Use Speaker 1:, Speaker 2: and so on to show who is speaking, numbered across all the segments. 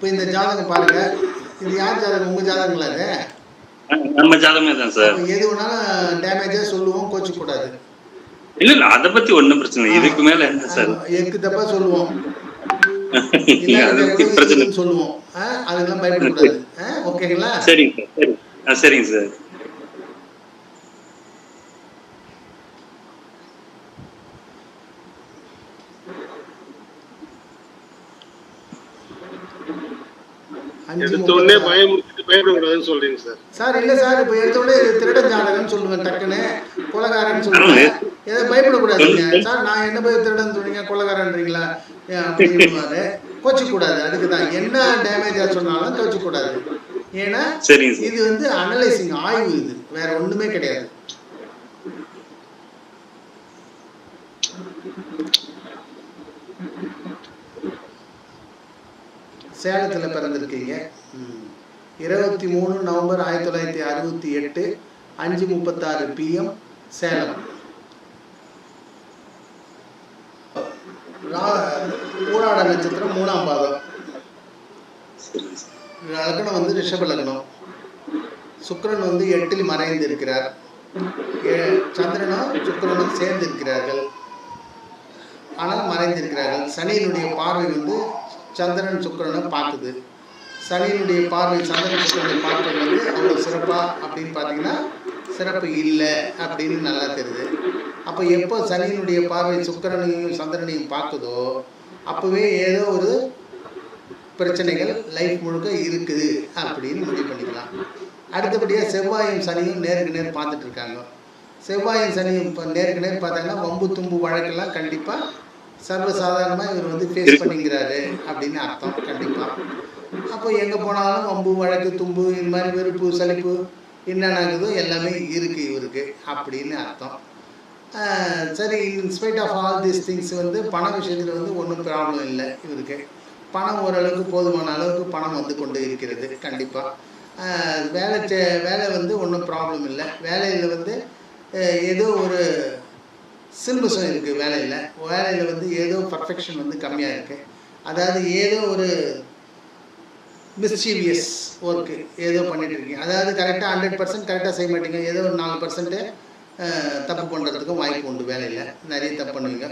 Speaker 1: இப்போ இந்த ஜாதகம் பாருங்க. இது யார் ஜாதகம்? உங்க ஜாதகங்களா இது?
Speaker 2: நம்ம ஜாதகமே தான் சார்.
Speaker 1: எது வேணாலும் டேமேஜா சொல்லுவோம் கோச்சு கூடாது.
Speaker 2: இல்ல இல்ல அத பத்தி ஒண்ணும் பிரச்சனை. இதுக்கு மேல என்ன சார்?
Speaker 1: எக்கு தப்பா சொல்லுவோம்.
Speaker 2: பிரச்சனை.
Speaker 1: சொல்லுவோம். ஆ, அதுக்கெல்லாம் பயப்படக்கூடாது. ஓகேங்களா?
Speaker 2: சரிங்க சார் சரிங்க சார்.
Speaker 1: அஞ்சு
Speaker 3: எடுத்த உடனே
Speaker 1: முப்பத்தாறு.
Speaker 3: பயமுறுத்திட்டு பயப்படக்கூடாதுன்னு சொல்றீங்க சார்.
Speaker 1: சார் இல்ல சார் இப்ப எடுத்த உடனே இது திருடன் ஜாதகம்னு சொல்லுவேன் டக்குன்னு கொலகாரன்னு சொல்லுவேன். எதை பயப்படக்கூடாதுங்க. சார் நான் என்ன போய் திருடன் சொல்றீங்க கொலகாரன்றீங்களா? அப்படின்னு கோச்சு கூடாது அதுக்கு தான் என்ன டேமேஜா சொன்னாலும் கோச்சு கூடாது ஏன்னா இது வந்து அனலைசிங் ஆய்வு இது. வேற ஒண்ணுமே கிடையாது. சேலத்தில் பிறந்திருக்கீங்க. இருபத்தி மூணு நவம்பர் ஆயிரத்தி தொள்ளாயிரத்தி அறுபத்தி எட்டு அஞ்சு முப்பத்தாறு பிஎம் சேலம். ஊராட நட்சத்திரம் மூணாம் பாதம் லக்னம் வந்து ரிஷப லக்னம். சுக்கரன் வந்து எட்டில் மறைந்து இருக்கிறார் ஏ- சந்திரனும் சுக்கரனும் சேர்ந்து இருக்கிறார்கள் ஆனால் மறைந்திருக்கிறார்கள். சனியினுடைய பார்வை வந்து சந்திரன் சுக்கரனை பார்க்குது. சனியினுடைய பார்வை சந்திரன் சுக்கரனை பார்ப்பது வந்து அவ்வளோ சிறப்பாக அப்படின்னு பார்த்தீங்கன்னா சிறப்பு இல்லை அப்படின்னு நல்லா தெரியுது. அப்போ எப்போ சனியினுடைய பார்வை சுக்கிரனையும் சந்திரனையும் பார்க்குதோ அப்போவே ஏதோ ஒரு பிரச்சனைகள் லைஃப் முழுக்க இருக்குது அப்படின்னு முடிவு பண்ணிக்கலாம். அடுத்தபடியாக செவ்வாயும் சனியும் நேருக்கு நேர் பார்த்துட்டு இருக்காங்க. செவ்வாயும் சனியும் இப்போ நேருக்கு நேர் பார்த்தாங்கன்னா வம்பு தும்பு வழக்கெல்லாம் கண்டிப்பாக சர்வசாதாரணமாக இவர் வந்து ஃபேஸ். பண்ணிக்கிறாரு அப்படின்னு அர்த்தம் கண்டிப்பாக அப்போ எங்கே போனாலும் வம்பு வழக்கு தும்பு இந்த மாதிரி வெறுப்பு சலிப்பு என்னென்ன இருக்குதோ எல்லாமே இருக்குது இவருக்கு அப்படின்னு அர்த்தம். சரி in spite of all these things வந்து பண விஷயத்தில் வந்து ஒன்றும் ப்ராப்ளம் இல்லை இவருக்கு. பணம் ஓரளவுக்கு போதுமான அளவுக்கு பணம் வந்து கொண்டு இருக்கிறது கண்டிப்பாக வேலை வேலை வந்து ஒன்றும் ப்ராப்ளம் இல்லை. வேலையில் வந்து ஏதோ ஒரு சில்பஸும் இருக்குது வேலையில் வேலையில் வந்து ஏதோ பர்ஃபெக்ஷன் வந்து கம்மியாக இருக்குது அதாவது ஏதோ ஒரு மிஸ்சீவியஸ் ஒர்க்கு ஏதோ பண்ணிட்டு இருக்கீங்க. அதாவது கரெக்டாக ஹண்ட்ரட் பர்சன்ட் கரெக்டாக செய்ய மாட்டீங்க. ஏதோ ஒரு நாலு பர்சன்ட்டு தப்பு பண்ணுறதுக்கும் வாய்ப்பு உண்டு. வேலையில் நிறைய தப்பு பண்ணுவீங்க.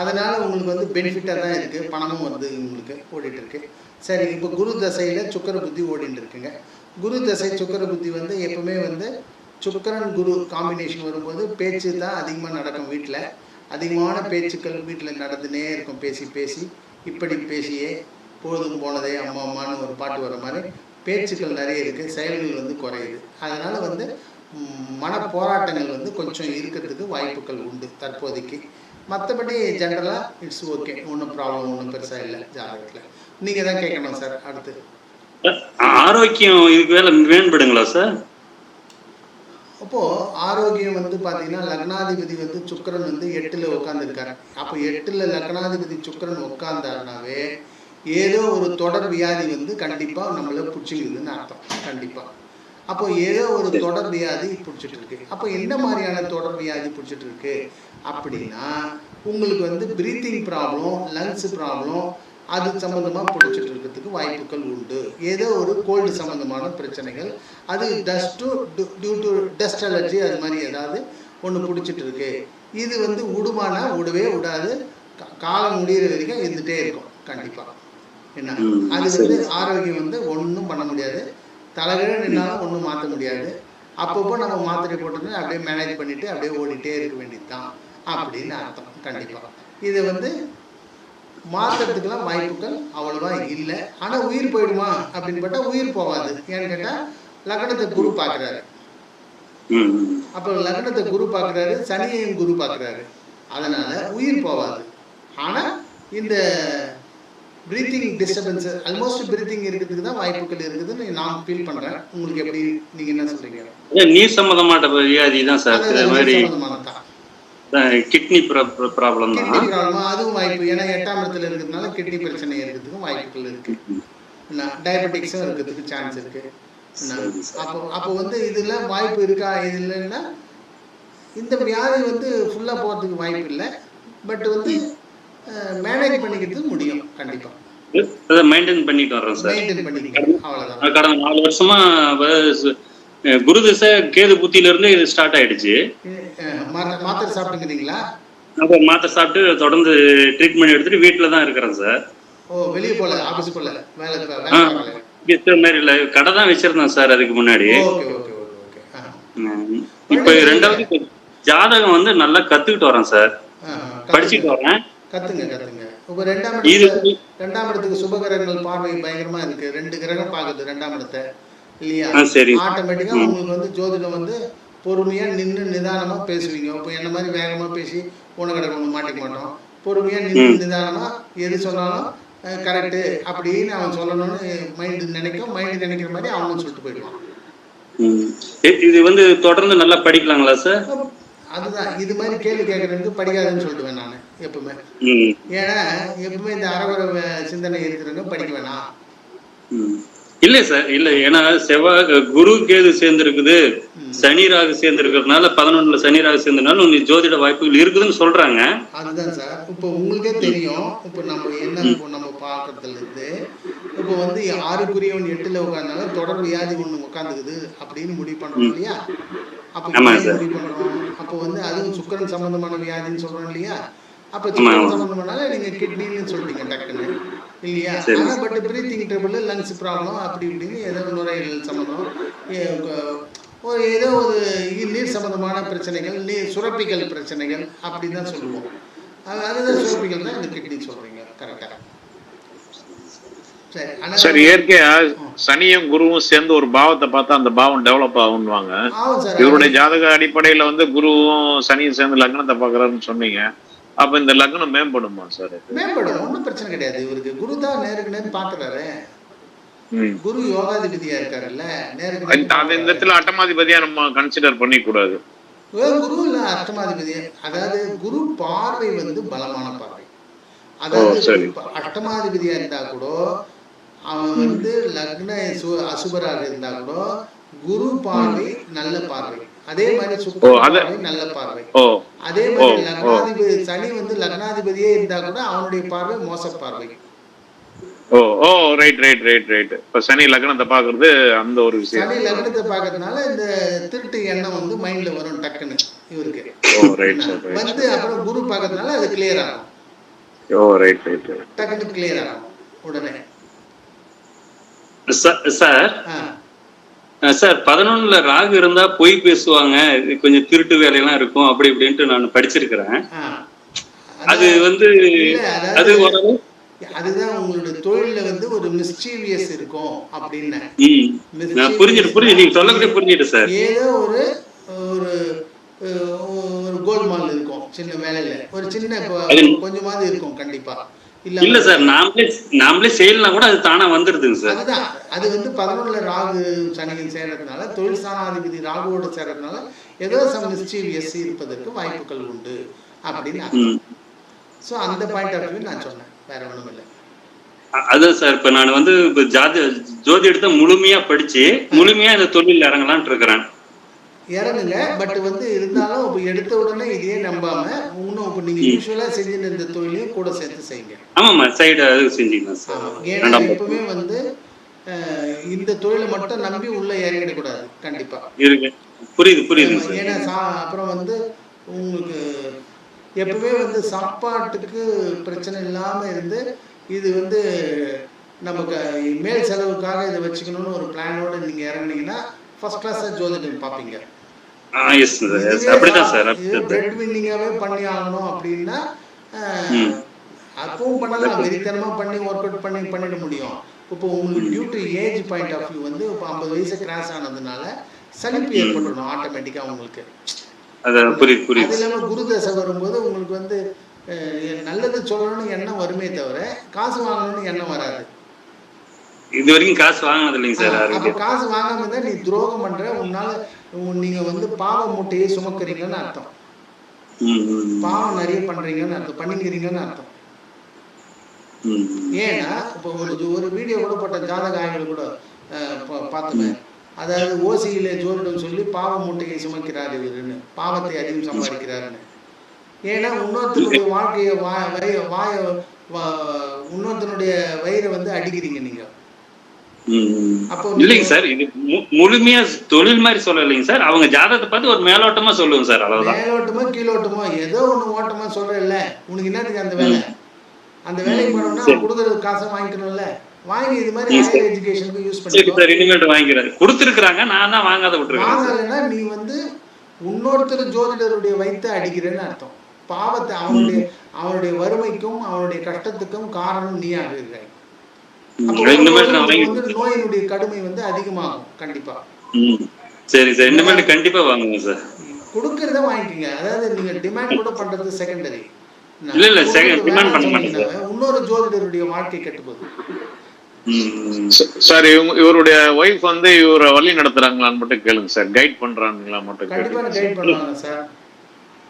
Speaker 1: அதனால் உங்களுக்கு வந்து பெனிஃபிட்டாக தான் இருக்குது பணமும் வந்து உங்களுக்கு ஓடிட்டு இருக்கு. சரி இப்போ குரு தசையில் சுக்கர புத்தி ஓடிட்டு இருக்குங்க. குரு தசை சுக்கர புத்தி வந்து எப்பவுமே வந்து சுக்கரன் குரு காம்பினேஷன் வரும்போது பேச்சு தான் அதிகமாக நடக்கும் வீட்டில் அதிகமான பேச்சுக்கள் வீட்டில் நடந்துனே இருக்கும். பேசி பேசி இப்படி பேசியே போதும் போனதே அம்மா அம்மான்னு ஒரு பாட்டு வர மாதிரி பேச்சுக்கள் நிறைய இருக்குது செயல்கள் வந்து குறையுது. அதனால் வந்து மன போராட்டங்கள் வந்து கொஞ்சம் இருக்கிறதுக்கு வாய்ப்புகள் உண்டு தற்போதைக்கு. மற்றபடி ஜென்ரலாக இட்ஸ் ஓகே ஒன்றும் ப்ராப்ளம் ஒன்றும் பெருசாக இல்லை ஜாதகத்தில். நீங்கள் தான் கேட்கணும் சார் அடுத்து.
Speaker 2: ஆரோக்கியம் இதுக்கு வேலை மேம்படுங்களா சார்
Speaker 1: அப்போது ஆரோக்கியம் வந்து பார்த்தீங்கன்னா லக்னாதிபதி வந்து சுக்கரன் வந்து எட்டுல உட்காந்துருக்காரு அப்போ எட்டுல லக்னாதிபதி சுக்கரன் உட்கார்ந்தாருனாவே ஏதோ ஒரு தொடர் வியாதி வந்து கண்டிப்பாக நம்மளை பிடிச்சிக்குதுன்னு அர்த்தம். கண்டிப்பாக அப்போ ஏதோ ஒரு தொடர் வியாதி பிடிச்சிட்டு இருக்கு அப்போ எந்த மாதிரியான தொடர் வியாதி பிடிச்சிட்டு இருக்கு அப்படின்னா உங்களுக்கு வந்து பிரீத்திங் ப்ராப்ளம் லங்ஸ் ப்ராப்ளம் அது சம்பந்தமா பிடிச்சிட்டு இருக்கிறதுக்கு வாய்ப்புகள் உண்டு. ஏதோ ஒரு கோல்டு சம்பந்தமான பிரச்சனைகள். அது dust due to dust allergy அது மாதிரி ஏதாவது ஒன்று பிடிச்சிட்டு இருக்கு இது வந்து விடுமானா விடவே விடாது காலம் முடியிற வரைக்கும் இருந்துட்டே இருக்கும். கண்டிப்பா. என்ன? அது. வந்து ஆரோக்கியம் வந்து ஒன்றும் பண்ண முடியாது. தலைகீழ நின்னாலும் ஒன்றும் மாற்ற முடியாது. அப்பப்போ நம்ம மாத்திரை போட்டு அப்படியே மேனேஜ் பண்ணிட்டு அப்படியே ஓடிட்டே இருக்க வேண்டியது தான் அப்படின்னு அர்த்தம். கண்டிப்பா. இது வந்து மாற்றுறதுக்கெல்லாம் வாய்ப்புகள் அவ்வளவா இல்லை. ஆனால் உயிர் போயிடுமா அப்படின்னு பார்த்தா உயிர் போகாது. ஏன்னு கேட்டால் லக்னத்தை குரு பார்க்குறாரு. அப்போ லக்னத்தை குரு பார்க்குறாரு சனியையும் குரு பார்க்குறாரு அதனால உயிர் போகாது. ஆனால் இந்த பிரீத்திங் டிஸ்டர்பன்ஸ் ஆல்மோஸ்ட் பிரீத்திங் இருக்கிறதுக்கு தான் வாய்ப்புகள் இருக்குதுன்னு நான் ஃபீல் பண்ணுறேன் உங்களுக்கு எப்படி நீங்கள் என்ன சொல்கிறீங்க
Speaker 2: அதான் நீர் சம்பந்தமாட்ட வியாதி தான் sir kidney problem
Speaker 1: kidney problem அதுவும் வாய்ப்பு. ஏன்னா எட்டாம் இடத்துல இருக்கிறதுனால கிட்னி பிரச்சனை இருக்கிறதுக்கும் வாய்ப்புகள் இருக்கு. டயபெட்டிக்ஸும் இருக்கிறதுக்கு சான்ஸ் இருக்கு. அப்போ அப்போ வந்து இதுல வாய்ப்பு இருக்கா இது இல்லைன்னா இந்த வியாதி வந்து ஃபுல்லாக போகிறதுக்கு வாய்ப்பு இல்லை. பட் வந்து மேனேஜ் பண்ணிக்கிறதுக்கு முடியும் கண்டிப்பாக
Speaker 2: அதை மெயின்டைன் பண்ணிட்டு வர்றோம் சார். கடந்த நாலு வருஷமா வ- ச- அஹ் குரு திசை கேது புத்தியில இருந்து இது ஸ்டார்ட் ஆயிடுச்சு.
Speaker 1: மாத்திரை சாப்பிட்டுக்கிறீங்களா
Speaker 2: அப்போ மாத்திரை சாப்பிட்டு தொடர்ந்து ட்ரீட்மெண்ட் எடுத்துட்டு வீட்டில் தான் இருக்கிறேன் சார்
Speaker 1: ஓ வெளியே போல ஆபீஸ் போல வேலை
Speaker 2: மாதிரி இல்லை. கடை தான் வச்சிருந்தேன் சார் அதுக்கு முன்னாடி. இப்போ ரெண்டாவது ஜாதகம் வந்து நல்லா கத்துக்கிட்டு வரேன் சார். படிச்சுட்டு வரேன்.
Speaker 1: கத்துங்க கத்துங்க. இப்போ ரெண்டாம் இடத்துல ரெண்டாம் இடத்துக்கு சுப கிரகங்கள் பார்வை பயங்கரமா இருக்கு. ரெண்டு கிரகம் பார்க்குது ரெண்டாம் இடத்தை. இல்லையா? ஆட்டோமேட்டிக்கா உங்களுக்கு வந்து ஜோதிடம் வந்து பொறுமையா நின்று நிதானமா பேசுவீங்க. இப்போ என்ன மாதிரி வேகமா பேசி உன கடை ஒன்று மாட்டிக்க மாட்டோம். பொறுமையா நின்று நிதானமா எது சொன்னாலும் கரெக்டு அப்படின்னு அவன் சொல்லணும்னு மைண்டு நினைக்கும். மைண்டு நினைக்கிற மாதிரி அவனும் சொல்லிட்டு போயிடுவான்.
Speaker 2: இது வந்து தொடர்ந்து நல்லா படிக்கலாங்களா சார்?
Speaker 1: அதுதான். இது மாதிரி கேள்வி கேட்கறதுக்கு படிக்காதுன்னு சொல்லிடுவேன் நான் எப்பவுமே. ஏன்னா எப்பவுமே இந்த அரவர சிந்தனை இருக்கிறவங்க படிக்க வேணாம்.
Speaker 2: இல்ல சார் இல்ல. ஏன்னா செவ்வாய் குரு கேது சேர்ந்திருக்குது. சனி ராகு சேர்ந்திருக்கிறதுனால பதினொன்னுல சனி ராகு சேர்ந்ததுனால உங்களுக்கு ஜோதிட வாய்ப்புகள் இருக்குதுன்னு சொல்றாங்க.
Speaker 1: அதுதான் சார். இப்போ உங்களுக்கே தெரியும். இப்போ நம்ம என்ன நம்ம பார்க்கறதுல இருந்து இப்போ வந்து ஆறுக்குரியவன் எட்டுல உட்கார்ந்தால தொடர் வியாதி ஒண்ணு உட்காந்துக்குது அப்படின்னு முடிவு பண்றோம் இல்லையா? அப்போ. முடிவு பண்றோம் அப்போ வந்து அதுவும் சுக்கிரன் சம்பந்தமான வியாதின்னு சொல்றோம் இல்லையா? அப்போ சுக்கிரன். சம்பந்தமானால நீங்க கிட்னின்னு சொல்லிட்டீங்க டக்குன்னு. இல்லையா?
Speaker 2: சரி.
Speaker 1: ஆனா but breathing trouble lungs problem அப்படி இப்படின்னு ஏதோ நுரையீரல் க- ஒரு ஏதோ ஒரு நீர் சம்பந்தமான பிரச்சனைகள் நீர் சுரப்பிகள் பிரச்சனைகள் அப்படின்னு தான் சொல்லுவோம். அது அதுதான் சுரப்பிகள் தான் இந்த கிட்னி சொல்றீங்க. கரெக்டா சரி
Speaker 4: இயற்கையா சனியும் குருவும் சேர்ந்து ஒரு பாவத்தை பார்த்தா அந்த பாவம் டெவலப் ஆகும்னுவாங்க.
Speaker 1: ஆகும் சார்.
Speaker 4: இவருடைய ஜாதக அடிப்படையில வந்து குருவும் சனியும் சேர்ந்து லக்னத்தை பாக்குறாருன்னு சொன்னீங்க. அப்ப இந்த லக்னம் மேம்படுமா சார்
Speaker 1: மேம்படும் ஒன்றும் பிரச்சனை கிடையாது. இவருக்கு குரு தான் நேருக்கு நேர் பாக்குறாரு. குரு யோகாதிபதியா இருக்காருல்ல நேருக்கு
Speaker 4: இந்த இடத்துல அட்டமாதிபதியா நம்ம கன்சிடர் பண்ணி கூடாது
Speaker 1: குரு இல்ல அஷ்டமாதிபதி அதாவது குரு பார்வை வந்து பலமான பார்வை. அதாவது அஷ்டமாதிபதியா இருந்தா கூட அவன் வந்து லக்ன அசுபராக இருந்தா கூட குரு பார்வை நல்ல பார்வை. அதே மாதிரி
Speaker 4: ஓ,
Speaker 1: சுக்கர
Speaker 4: அத-
Speaker 1: பார்வை நல்ல பார்வை.
Speaker 4: ஓ
Speaker 1: அதே மாதிரி. லக்னாதிபதி சனி வந்து லக்னாதிபதியே இருந்தா கூட அவனுடைய பார்வை மோச பார்வை.
Speaker 4: Oh oh right right right right இப்ப சனி லக்னத்தை பாக்குறது அந்த ஒரு விஷயம்.
Speaker 1: சனி லக்னத்தை பார்க்கறதுனால இந்த திருட்டு எண்ணம் வந்து மைண்ட்ல வரும் டக்குன்னு இவருக்கு.
Speaker 4: ஓ ரைட் சார்
Speaker 1: வந்து அப்புறம் குரு பார்க்கறதுனால அது கிளியர் ஆகும்.
Speaker 4: ஓ ரைட் ரைட்
Speaker 1: டக்குன்னு கிளியர் ஆகும் உடனே.
Speaker 2: சார் சார் பதினொன்னுல ராகு இருந்தா பொய் பேசுவாங்க. கொஞ்சம் திருட்டு வேலையெல்லாம் இருக்கும். அப்படி இப்படின்ட்டு நான் படிச்சிருக்கிறேன். அது வந்து அது
Speaker 1: அதுதான் உங்களோட தொழில்ல வந்து ஒரு மிஸ்டீவியஸ் இருக்கும் அப்படின்னு
Speaker 2: புரிஞ்சுட்டு புரிஞ்சு நீங்க சொல்லக்கூடிய புரிஞ்சுட்டு சார்.
Speaker 1: ஏதோ ஒரு ஒரு ஒரு கோல்மால் இருக்கும் சின்ன வேலையில ஒரு சின்ன கொஞ்சமாவது இருக்கும் கண்டிப்பா.
Speaker 2: இல்ல சார் நாமளே நாமளே செய்யலாம் கூட அது தானா வந்துருதுங்க சார்.
Speaker 1: அதுதான் அது வந்து பதினொன்றுல ராகு சனியின் சேர்றதுனால தொழில் ஸ்தானாதிபதி ராகுவோட சேர்றதுனால ஏதோ சம் மிஸ்டீவியஸ் இருப்பதற்கு வாய்ப்புகள் உண்டு அப்படின்னு ஸோ அந்த பாயிண்ட் ஆஃப் வியூ நான் சொன்னேன். வேற ஒண்ணும் இல்லை.
Speaker 2: அதான் சார் இப்ப நான் வந்து ஜாதி ஜோதி எடுத்த முழுமையா படிச்சு முழுமையா இந்த தொழில் இறங்கலாம்னு இருக்கிறேன்.
Speaker 1: இறங்குங்க. பட் வந்து இருந்தாலும் இப்போ எடுத்த உடனே இதையே நம்பாம இன்னும் இப்போ நீங்க யூஸ்வலா செஞ்சுட்டு இருந்த தொழிலையும் கூட சேர்த்து செய்யுங்க.
Speaker 2: ஆமாம்மா சைடு அது செஞ்சுக்கலாம் சார்.
Speaker 1: ஆமா. ஏன்னா எப்பவுமே வந்து இந்த தொழிலை மட்டும் நம்பி உள்ள இறங்கிடக்கூடாது கண்டிப்பா.
Speaker 2: இருக்கு புரியுது சார்.
Speaker 1: ஏன்னா அப்புறம் வந்து உங்களுக்கு எப்பவுமே வந்து சாப்பாட்டுக்கு பிரச்சனை இல்லாம இருந்து இது வந்து நமக்கு மேல் செலவுக்காக இதை வச்சுக்கணும்னு ஒரு பிளானோட நீங்க இறங்குனீங்கன்னா ஃபர்ஸ்ட் கிளாஸா ஜோதிடம் பார்ப்பீங்க.
Speaker 2: எஸ் சார் அப்படிதான் சார்
Speaker 1: பண்ணி ஆகணும் அப்படின்னா. அப்பவும் பண்ணலாம். வெறித்தனமா பண்ணி ஒர்க் அவுட் பண்ணி பண்ணிட முடியும். இப்போ உங்களுக்கு due to age point of view வந்து இப்போ ஐம்பது வயசு கிராஸ் ஆனதுனால சலிப்பு ஏற்பட்டுடும் ஆட்டோமேட்டிக்கா உங்களுக்கு.
Speaker 2: அது புரியுது
Speaker 1: அது
Speaker 2: புரியுது
Speaker 1: இல்லாம குரு தசை வரும்போது உங்களுக்கு வந்து நல்லது சொல்லணும்னு எண்ணம் வருமே தவிர காசு வாங்கணும்னு எண்ணம் வராது.
Speaker 2: இது வரைக்கும் காசு வாங்கினது இல்லைங்க சார்
Speaker 1: அப்ப காசு வாங்காம இருந்தா நீ துரோகம் பண்ற உன்னால உன் நீங்க வந்து பாவ மூட்டையை சுமக்கிறீங்கன்னு அர்த்தம். பாவம் நிறைய பண்றீங்கன்னு அர்த்தம் பண்ணிக்கிறீங்கன்னு அர்த்தம். ஏன்னா இப்போ ஒரு ஒரு வீடியோ கூட போட்ட ஜாதக ஆய்வுகள் கூட பார்த்தோமே அதாவது ஓசியில ஜோதிடம் சொல்லி பாவ மூட்டையை சுமக்கிறார் இவருன்னு பாவத்தை அதிகம் சம்பாதிக்கிறாருன்னு. ஏன்னா இன்னொருத்தனுடைய வாழ்க்கையை வய வாய இன்னொருத்தனுடைய வயிறை வந்து அடிக்கிறீங்க நீங்க. அப்போ
Speaker 2: இல்லைங்க சார் இது முழுமையா தொழில் மாதிரி சொல்லலைங்க சார். அவங்க ஜாதகத்தை பார்த்து ஒரு மேலோட்டமா சொல்லுவோம் சார் அவ்வளவுதான்.
Speaker 1: மேலோட்டமோ கீழோட்டமோ ஏதோ ஒண்ணு ஓட்டமா சொல்றேன்ல. உனக்கு என்னத்துக்கு அந்த வேலை? அந்த வேலைக்கு போனோம்னா. கொடுக்குற காசை வாங்கிக்கணும்ல. வாங்கி இது மாதிரி. ஹையர் எஜுகேஷனுக்கு யூஸ் பண்ணிக்கோ.
Speaker 2: சார் இனிமேட்டு வாங்கிக்கிறாரு கொடுத்துருக்காங்க நான் தான் வாங்காத விட்டுருக்கேன்.
Speaker 1: வாங்கலைன்னா நீ வந்து இன்னொருத்தர் ஜோதிடருடைய வைத்து அடிக்கிறேன்னு அர்த்தம். பாவத்தை அவனுடைய அவனுடைய வறுமைக்கும் அவனுடைய கஷ்டத்துக்கும் காரணம் நீ ஆகிறாய் நோயினுடைய கடுமை வந்து அதிகமாகும் கண்டிப்பா.
Speaker 2: சரி சார். இனிமேட்டு கண்டிப்பா வாங்குங்க சார்
Speaker 1: கொடுக்கறத வாங்கிக்கோங்க. அதாவது நீங்க டிமாண்ட் கூட பண்றது செகண்டரி
Speaker 2: இல்ல, இல்ல, demand பண்ண மாட்டேன்
Speaker 1: இன்னொரு ஜோதிடருடைய வாழ்க்கை கெட்டுப்போகுது
Speaker 2: ம்.
Speaker 4: சார் இவங்க இவருடைய ஒய்ஃப் வந்து இவரை வழி நடத்துறாங்களான்னு மட்டும் கேளுங்க சார் கைட் பண்றாங்களா மட்டும்
Speaker 1: கண்டிப்பா கைட் பண்ணுவாங்க sir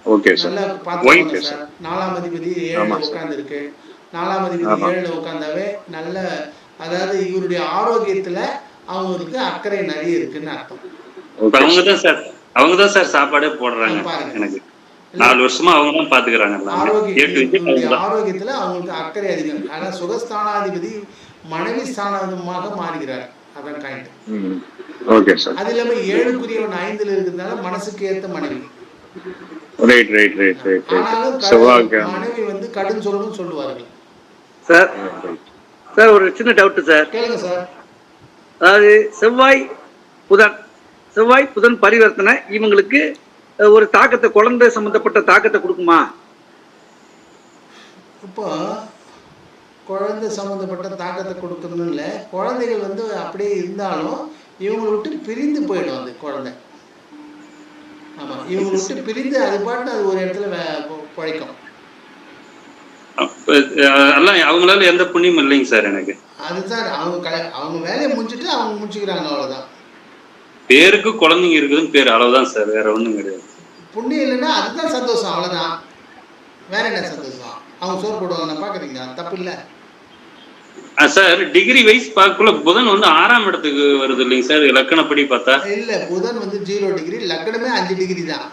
Speaker 4: okay sir sir.
Speaker 1: Sir நாலாம் அதிபதி
Speaker 4: sir.
Speaker 1: உட்கார்ந்து இருக்கு நாலாம் அதிபதி. ஏழுல உட்கார்ந்தாவே நல்ல அதாவது இவருடைய ஆரோக்கியத்துல அவங்களுக்கு அக்கறை நிறைய இருக்குன்னு அர்த்தம்.
Speaker 2: அவங்க தான் சார் அவங்க தான் சார் சாப்பாடே போடுறாங்க.
Speaker 1: பாருங்க.
Speaker 2: எனக்கு நாலு வருஷமா அவங்க தான் பாத்துக்கிறாங்க.
Speaker 1: ஆரோக்கியத்துல அவங்களுக்கு அக்கறை அதிகம். ஆனா சுகஸ்தானாதிபதி மனைவி ஸ்தானமாக மாறுகிறார். அதான் காயிண்ட் அது இல்லாம ஏழுக்குரியவன் ஐந்துல இருக்கிறதுனால மனசுக்கு ஏத்த மனைவி.
Speaker 4: ரைட் ரைட் ரைட் ரைட்
Speaker 1: ஆனாலும் மனைவி வந்து கடும் சொல்லணும்னு சொல்லுவார்கள்.
Speaker 5: சார். சார் ஒரு சின்ன டவுட் சார்.
Speaker 1: கேளுங்க சார்.
Speaker 5: அதாவது செவ்வாய் புதன் செவ்வாய் புதன் பரிவர்த்தனை இவங்களுக்கு ஒரு தாக்கத்தை குழந்தை சம்பந்தப்பட்ட தாக்கத்தை கொடுக்குமா?
Speaker 1: இப்போ குழந்தை சம்மந்தப்பட்ட தாக்கத்தை கொடுக்கணும்னு இல்லை. குழந்தைகள் வந்து அப்படியே இருந்தாலும் இவங்களை விட்டு பிரிந்து போயிடும் அது குழந்தை. ஆமாம் இவங்களை விட்டு பிரிந்து அது பாட்டு அது ஒரு இடத்துல பிழைக்கும்.
Speaker 2: எல்லாம் அவங்களால எந்த புண்ணியமும் இல்லைங்க சார் எனக்கு.
Speaker 1: அதுதான் அவங்க அவங்க வேலையை முடிச்சுட்டு அவங்க முடிச்சுக்கிறாங்க அவ்வளோதான்
Speaker 2: பேருக்கு குழந்தைங்க இருக்குதுன்னு பேர் அளவுதான் சார் வேற ஒண்ணும் கிடையாது.
Speaker 1: புண்ணியம் இல்லைன்னா அதுதான் சந்தோஷம் அவ்வளோதான் வேற என்ன சந்தோஷம்? அவங்க சோறு போடுவாங்க நான் பார்க்குறீங்க தப்பு இல்லை.
Speaker 2: சார் டிகிரி வைஸ் பார்க்கக்குள்ள புதன் வந்து ஆறாம் இடத்துக்கு வருது இல்லைங்க சார் லக்கணப்படி பார்த்தா.
Speaker 1: இல்லை புதன் வந்து ஜீரோ டிகிரி லக்கணமே அஞ்சு டிகிரி தான்.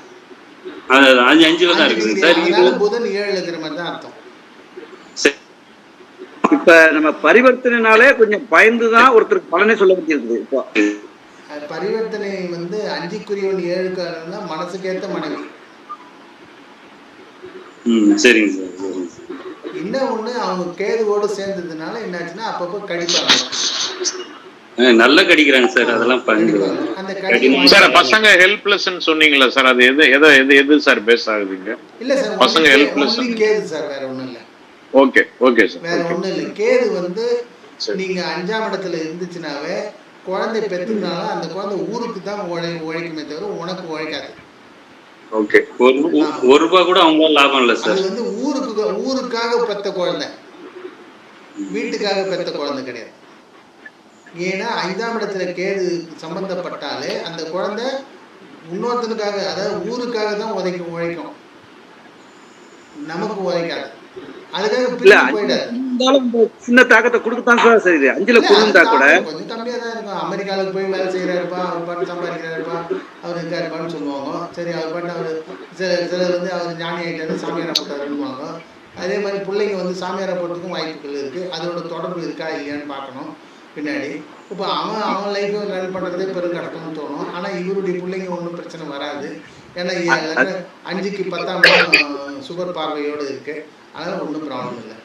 Speaker 2: அஞ்சு அஞ்சுல தான் இருக்குது சார்
Speaker 1: புதன் ஏழுல இருக்கிற மாதிரி தான் அர்த்தம்.
Speaker 5: இப்ப நம்ம பரிவர்த்தனைனாலே கொஞ்சம் பயந்து தான் ஒருத்தருக்கு பலனே சொல்ல வேண்டியிருக்குது இப்போ.
Speaker 1: பரிவர்த்தனை வந்து அஞ்சுக்குரியவன் ஏழுக்காரன்னா மனசுக்கேத்த மனைவி.
Speaker 2: ம் சரிங்க சார் சரிங்க சார்.
Speaker 1: இன்னும் ஒண்ணு அவங்க கேதுவோடு சேர்ந்ததுனால என்னாச்சுன்னா அப்பப்போ கடிப்பாங்க.
Speaker 2: நல்லா கடிக்கிறாங்க சார் அதெல்லாம்
Speaker 4: சார் பசங்க ஹெல்ப்லெஸ்ன்னு சொன்னீங்களா சார்? அது எது எதை எது எது சார் பேஸ் ஆகுதுங்க
Speaker 1: இல்ல சார்
Speaker 4: பசங்க
Speaker 1: only கேது சார் வேற ஒண்ணும் இல்ல.
Speaker 4: ஓகே ஓகே சார்
Speaker 1: வேற ஒண்ணும் இல்ல. கேது வந்து. நீங்க அஞ்சாம் இடத்துல இருந்துச்சுனாவே குழந்தை பெற்றுனாலும் அந்த குழந்தை ஊருக்கு தான் உழை உழைக்குமே தவிர உனக்கு உழைக்காது.
Speaker 4: ஓகே.
Speaker 2: ஒரு ஒரு- ரூபாய் கூட அவங்களால லாபம் இல்லை
Speaker 1: அது
Speaker 2: சார்
Speaker 1: வந்து ஊருக்கு ஊருக்காக பெத்த குழந்தை. வீட்டுக்காக பெத்த குழந்தை கிடையாது. ஏன்னா ஐந்தாம் இடத்துல கேது சம்பந்தப்பட்டாலே அந்த குழந்தை இன்னொருத்தனுக்காக அதாவது ஊருக்காக தான் உதைக்கும் உழைக்கும். நமக்கு உழைக்காது. அதுக்காக
Speaker 5: இருந்தாலும் சின்ன தாக்கத்தை கொடுக்கத்தான் சார் அஞ்சுல கொடுந்தா கூட
Speaker 1: கொஞ்சம் கம்மியா தான் இருக்கும். அமெரிக்காவுக்கு போய் வேலை செய்யறாருப்பா அவர் பாட்டு சம்பாதிக்கிறாருப்பா அவர் இருக்காருப்பான்னு சொல்லுவாங்க. சரி அவர் பாட்டு அவர் சில சிலர் வந்து அவர் ஞானி ஆகிட்டாரு சாமியாரா போட்டாருன்னுவாங்க. அதே மாதிரி பிள்ளைங்க வந்து சாமியாரா போகிறதுக்கும் வாய்ப்புகள் இருக்கு. அதோட தொடர்பு இருக்கா இல்லையான்னு பார்க்கணும் பின்னாடி. இப்போ அவன் அவன் லைஃப்பை ரன் பண்ணுறதே பெரும் கஷ்டம்னு தோணும். ஆனால் இவருடைய பிள்ளைங்க ஒன்றும் பிரச்சனை வராது. ஏன்னா அஞ்சுக்கு பத்தாம் சுகர் பார்வையோடு இருக்கு. அதனால ஒன்றும் ப்ராப்ளம் இல்லை.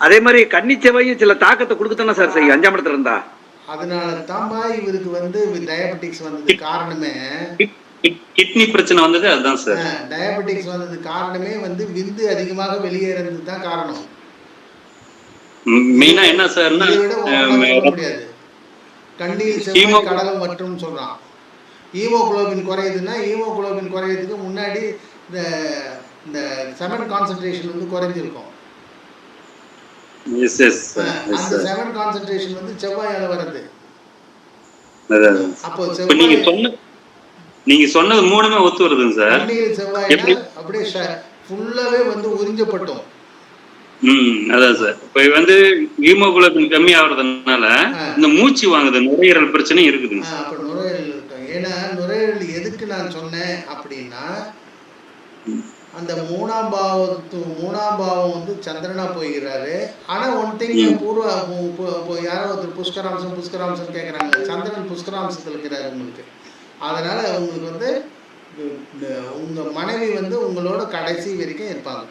Speaker 5: அதே மாதிரி கன்னி செவ்வாயும் சில தாக்கத்தை கொடுக்கத்தானே சார் செய்யும் அஞ்சாம் இடத்துல இருந்தா?
Speaker 1: அதனால தான்பா இவருக்கு வந்து டயபெட்டிக்ஸ் வந்தது காரணமே
Speaker 2: கிட்னி பிரச்சனை வந்தது அதுதான் சார்.
Speaker 1: டயபெட்டிக்ஸ் வந்தது காரணமே வந்து விந்து அதிகமாக வெளியேறது தான் காரணம்
Speaker 2: மெயினா என்ன சார்னா அஹ்,
Speaker 1: முடியாது. கண்டியில்
Speaker 2: ஹீமோ-
Speaker 1: செவ்வாய் கடலும் மற்றும் சொல்றான். ஈமோகுளோபின் குறையுதுன்னா ஈமோகுளோபின் குறையறதுக்கு முன்னாடி இந்த இந்த செவன் கான்சன்ட்ரேஷன் வந்து குறைஞ்சிருக்கும். அந்த. செவன் கான்சன்ட்ரேஷன் வந்து செவ்வாயால வருது. அப்போ
Speaker 2: நீங்க
Speaker 1: செவ்வாய்
Speaker 2: சொன்ன நீங்க சொன்னது மூணுமே ஒத்து வருதுங்க சார்
Speaker 1: செவ்வாய்னா
Speaker 2: எப்படி?
Speaker 1: அப்படியே ஃபுல்லாவே வந்து உறிஞ்சப்பட்டோம்.
Speaker 2: ம் அதான் சார் இப்ப வந்து ஹீமோகுளோபின் கம்மி ஆகுறதுனால. இந்த மூச்சு வாங்குது நுரையீரல் பிரச்சனையும் இருக்குதுங்க
Speaker 1: அப்ப நுரையீரல் இருக்கும் ஏன்னா நுரையீரல் எதுக்கு நான் சொன்னேன் அப்படின்னா அந்த மூணாம் பாவத்து மூணாம் பாவம் வந்து சந்திரனா போய்கிறாரு. ஆனா ஒன் திங் பூர்வ யாரோ ஒருத்தர் புஷ்கராம்சம் புஷ்கராம்சம் கேட்குறாங்க சந்திரன் புஷ்கராம்சத்தில் இருக்கிறாரு உங்களுக்கு. அதனால உங்களுக்கு வந்து இந்த உங்க மனைவி வந்து உங்களோட கடைசி வரைக்கும் இருப்பாங்க.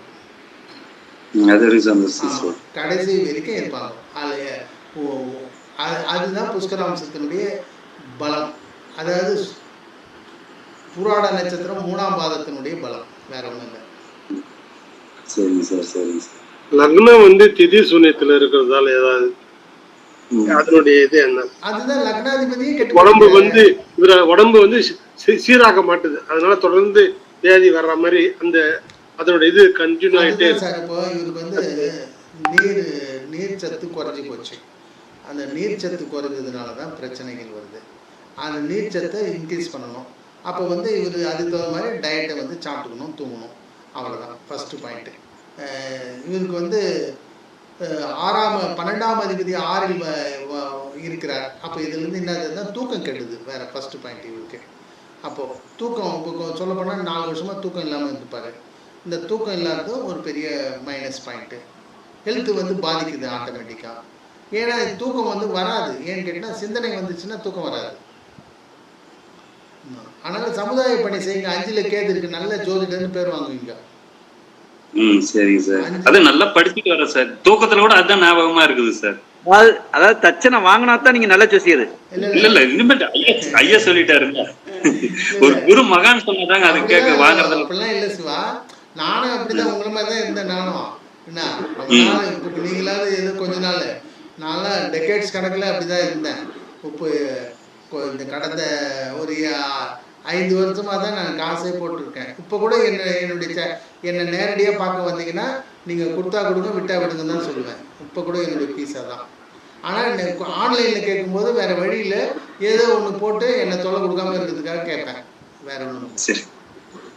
Speaker 1: கடைசி வரைக்கும் இருப்பாங்க. அது- அதுதான் புஷ்கராம்சத்தினுடைய பலம். அதாவது புராட நட்சத்திரம் மூணாம் பாதத்தினுடைய பலம். வேற ஒண்ணும் இல்லை.
Speaker 2: சரிங்க சார் சரிங்க சார்.
Speaker 3: லக்னம் வந்து திதி சூன்யத்துல இருக்கிறதால ஏதாவது? அதனுடைய இது என்ன?
Speaker 1: அதுதான் லக்னாதிபதியே கெட்டு
Speaker 3: உடம்பு. வந்து இவர உடம்பு வந்து சீ- சீராக்க மாட்டுது. அதனால தொடர்ந்து வியாதி வர்ற மாதிரி அந்த அதனோட இது கண்டினியூ இருக்கு.
Speaker 1: சார் இப்போ இவருக்கு வந்து நீர் நீர் சத்து குறைஞ்சி போச்சு. அந்த நீர் சத்து குறைஞ்சதுனால தான் பிரச்சனைகள் வருது. அந்த நீர் சத்தை இன்க்ரீஸ் பண்ணணும். அப்போ வந்து இவர் அதுக்கு தகுந்த மாதிரி டயட்டை வந்து சாப்பிட்டுக்கணும் தூங்கணும். அவ்வளோதான் ஃபஸ்ட்டு பாயிண்ட்டு இவருக்கு வந்து ஆறாம் பன்னெண்டாம் அதிபதி ஆறில் இருக்கிறார். அப்போ இதுலேருந்து என்னதுன்னா தூக்கம் கெடுது. வேறு ஃபஸ்ட்டு பாயிண்ட் இவருக்கு. அப்போது தூக்கம் இப்போ சொல்லப்போனால் நாலு வருஷமாக தூக்கம் இல்லாமல் இருப்பார் இந்த தூக்கம் இல்லாதது ஒரு பெரிய மைனஸ் பாயிண்ட்டு ஹெல்த்து வந்து பாதிக்குது ஆட்டோமேட்டிக்காக ஏன்னா தூக்கம் வந்து வராது. ஏன்னு கேட்டால் சிந்தனை வந்துச்சுன்னா தூக்கம் வராது. அதனால சமுதாய பணி செய்யுங்க. அஞ்சுல கேது இருக்கு. நல்ல ஜோதிடர்னு பேர் வாங்குவீங்க.
Speaker 2: ம் சரிங்க சார். அது நல்லா படிச்சுட்டு வரேன் சார். தூக்கத்துல கூட அதுதான் ஞாபகமா இருக்குது சார்.
Speaker 5: அதாவது தச்சனை வாங்கினா தான் நீங்க நல்ல ஜோசியர்.
Speaker 1: இல்ல
Speaker 2: இல்ல. இல்ல இனிமேட்டு ஐயா சொல்லிட்டாருங்க ஒரு குரு மகான் சொன்னதாங்க அது கேட்க வாங்குறதுல
Speaker 1: அப்படிலாம் இல்லை சிவா. நானும் அப்படிதான். உங்களை மாதிரி தான் இருந்தேன் நானும். என்ன? நீங்களாவது ஏதோ கொஞ்ச நாள். நான்லாம் டெக்கேட்ஸ் கணக்கில் அப்படிதான் இருந்தேன். இப்போ இந்த கடந்த ஒரு ஐந்து வருஷமா தான் நான் காசே போட்டிருக்கேன். இப்போ கூட என்ன என்னுடைய என்னை நேரடியாக பார்க்க வந்தீங்கன்னா நீங்கள் கொடுத்தா கொடுங்க விட்டா விடுங்கன்னு தான் சொல்லுவேன். இப்போ கூட என்னுடைய ஃபீஸாக தான் ஆனால் ஆன்லைனில் கேட்கும்போது வேற வழியில் ஏதோ ஒன்று போட்டு என்னை தொல்லை கொடுக்காம இருக்கிறதுக்காக கேட்பேன். வேற ஒன்றும்
Speaker 2: சரி.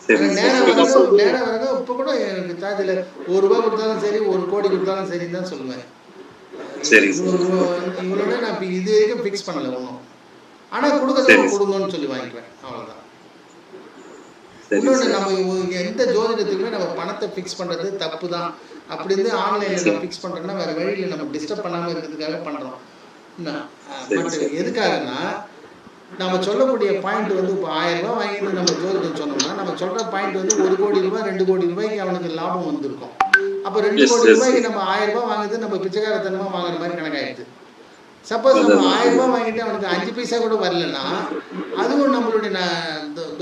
Speaker 2: சரி
Speaker 1: நேரம் வரங்க நேரம் வரங்க இப்போ கூட எனக்கு சார்ஜில் ஒரு ரூபா கொடுத்தாலும் சரி ஒரு கோடி கொடுத்தாலும் சரின்னு தான் சொல்லுவேன். இவ்வளோட நான் இது வரைக்கும் ஃபிக்ஸ் பண்ணல ஒன்றும் ஆனால் கொடுக்கறத
Speaker 2: சரி.
Speaker 1: கொடுங்கன்னு சொல்லி வாங்கிக்குவேன். அவ்வளோதான்
Speaker 2: சரி
Speaker 1: இன்னொன்று நம்ம எந்த ஜோதிடத்துக்குமே நம்ம பணத்தை ஃபிக்ஸ் பண்ணுறது தப்பு தான் அப்படி இருந்து ஆன்லைனில் ஃபிக்ஸ் பண்ணுறோம்னா வேறு வழியில் நம்ம டிஸ்டர்ப் பண்ணாமல் இருக்கிறதுக்காக பண்ணுறோம் பட்
Speaker 2: சரி.
Speaker 1: எதுக்காகனா நம்ம சொல்லக்கூடிய பாயிண்ட் வந்து இப்போ ஆயிரம் ரூபாய் வாங்கிட்டு நம்ம ஜோதிடம் சொன்னோம்னா நம்ம சொல்கிற பாயிண்ட் வந்து ஒரு கோடி ரூபாய் ரெண்டு கோடி ரூபாய்க்கு அவனுக்கு லாபம் வந்திருக்கும். அப்போ ரெண்டு கோடி ரூபாய்க்கு நம்ம ஆயிரம் ரூபாய் வாங்குறது நம்ம பிச்சைக்காரத்தனமாக வாங்குற மாதிரி கணக்காயிடுது சப்போஸ் நம்ம. ஆயிரம் ரூபாய் வாங்கிட்டு அவனுக்கு அஞ்சு பைசா கூட வரலன்னா அதுவும் நம்மளுடைய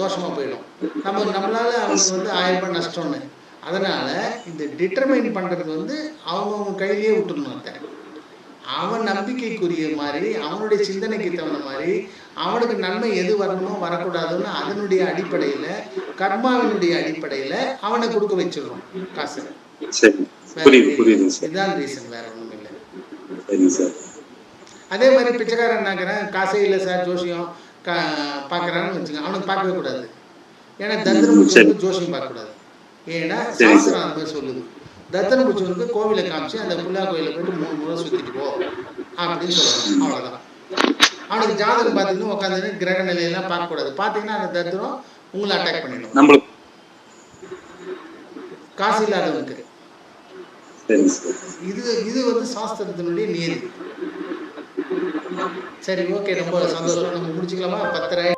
Speaker 1: தோஷமா போயிடும். நம்ம நம்மளால அவனுக்கு வந்து ஆயிரம் ரூபாய் நஷ்டம்னு. அதனால இந்த டிட்டர்மைன் பண்றது வந்து அவங்கவுங்க கையிலேயே விட்டுடணும் அதை அவன் நம்பிக்கைக்குரிய மாதிரி அவனுடைய சிந்தனைக்கு தகுந்த மாதிரி அவனுக்கு நன்மை எது வரணுமோ வரக்கூடாதுன்னு அதனுடைய அடிப்படையில கர்மாவினுடைய அடிப்படையில அவனை கொடுக்க வச்சிடுறோம். காசு. இதுதான் ரீசன் வேற ஒண்ணும் இல்லை
Speaker 2: சார்.
Speaker 1: அதே மாதிரி பிச்சைக்காரன் என்னாக்கிறேன் காசே இல்லை சார் ஜோசியம் கா பார்க்குறான்னு வச்சுங்க அவனுக்கு பார்க்கவே கூடாது. ஏன்னா தத்திரம் பூச்சி வந்து ஜோசியம் பார்க்கக்கூடாது. ஏன்னா. சாஸ்திரம் அந்த மாதிரி சொல்லுது. தத்திரம் பூச்சி வந்து கோவிலை காமிச்சு அந்த புல்லா கோயிலை போயிட்டு மூணு முறை சுற்றிட்டு போ அப்படின்னு சொல்லணும் அவ்வளோதான் அவனுக்கு ஜாதகம் பார்த்தீங்கன்னா உட்காந்து கிரக நிலையெல்லாம் பார்க்கக்கூடாது. பார்த்தீங்கன்னா அந்த தத்திரம் உங்களை அட்டாக் பண்ணிடும்.
Speaker 2: நம்மளுக்கு
Speaker 1: காசு இல்லாதவனுக்கு. இது இது வந்து சாஸ்திரத்தினுடைய நியதி. சரி ஓகே ரொம்ப சந்தோஷம். நம்ம முடிச்சுக்கலாமா? பத்தரை.